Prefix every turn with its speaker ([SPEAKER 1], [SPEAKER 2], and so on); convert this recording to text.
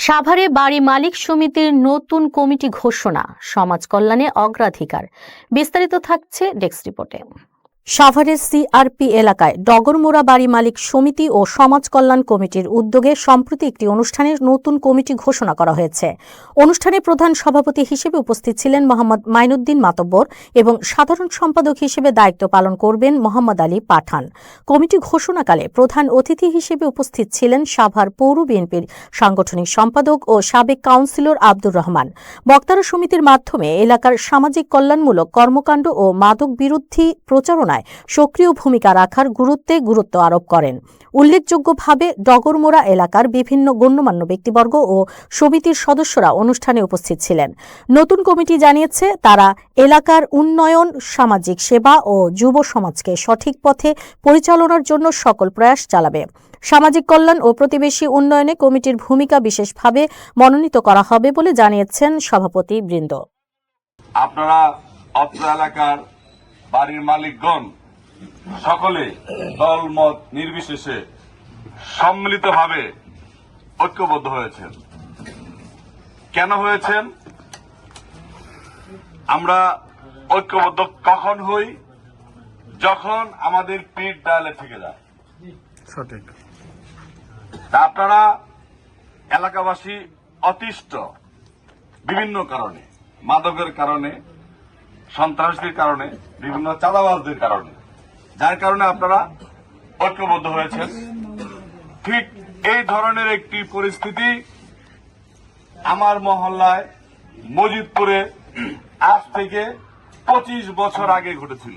[SPEAKER 1] সাভারে বাড়ি মালিক সমিতির নতুন কমিটি ঘোষণা সমাজ কল্যাণে অগ্রাধিকার। বিস্তারিত থাকছে ডেস্ক রিপোর্টে সাভারের সিআরপি এলাকায় ডগরমোড়া বাড়ি মালিক সমিতি ও সমাজ কল্যাণ কমিটির উদ্যোগে সম্প্রতি একটি অনুষ্ঠানের নতুন কমিটি ঘোষণা করা হয়েছে। অনুষ্ঠানে প্রধান সভাপতি হিসেবে উপস্থিত ছিলেন মোহাম্মদ মাইনুদ্দিন মাতব্বর এবং সাধারণ সম্পাদক হিসেবে দায়িত্ব পালন করবেন মোহাম্মদ আলী পাঠান। কমিটি ঘোষণাকালে প্রধান অতিথি হিসেবে উপস্থিত ছিলেন সাভার পৌর বিএনপির সাংগঠনিক সম্পাদক ও সাবেক কাউন্সিলর আব্দুর রহমান। বক্তারা সমিতির মাধ্যমে এলাকার সামাজিক কল্যাণমূলক কর্মকাণ্ড ও মাদক বিরোধী প্রচারণায় সক্রিয় ভূমিকা রাখার গুরুত্বে গুরুত্ব আরোপ করেন। উল্লেখযোগ্যভাবে ডগরমোড়া এলাকার বিভিন্ন গণ্যমান্য ব্যক্তিবর্গ ও সমিতির সদস্যরা অনুষ্ঠানে উপস্থিত ছিলেন। নতুন কমিটি জানিয়েছে, তারা এলাকার উন্নয়ন, সামাজিক সেবা ও যুব সমাজকে সঠিক পথে পরিচালনার জন্য সকল প্রয়াস চালাবে। সামাজিক কল্যাণ ও প্রতিবেশী উন্নয়নে কমিটির ভূমিকা বিশেষভাবে মনোনীত করা হবে বলে জানিয়েছেন সভাপতি বৃন্দ।
[SPEAKER 2] আপনারা অত্র এলাকার বাড়ির মালিকগণ সকলে দল মত নির্বিশেষে সম্মিলিতভাবে ঐক্যবদ্ধ হয়েছেন। কেন হয়েছেন? আমরা ঐক্যবদ্ধ কখন হই? যখন আমাদের পিঠ ডায়ালে থেকে যায়।
[SPEAKER 3] সঠিক।
[SPEAKER 2] তা আপনারা এলাকাবাসী অতিষ্ঠ বিভিন্ন কারণে মাদকের কারণে সন্ত্রাসীর কারণে, বিভিন্ন চাঁদাবাজদের কারণে। যার কারণে আপনারা ঐক্যবদ্ধ হয়েছেন। ঠিক এই ধরনের একটি পরিস্থিতি আমার মহল্লায় মজিদপুরে আজ থেকে পঁচিশ বছর আগে ঘটেছিল।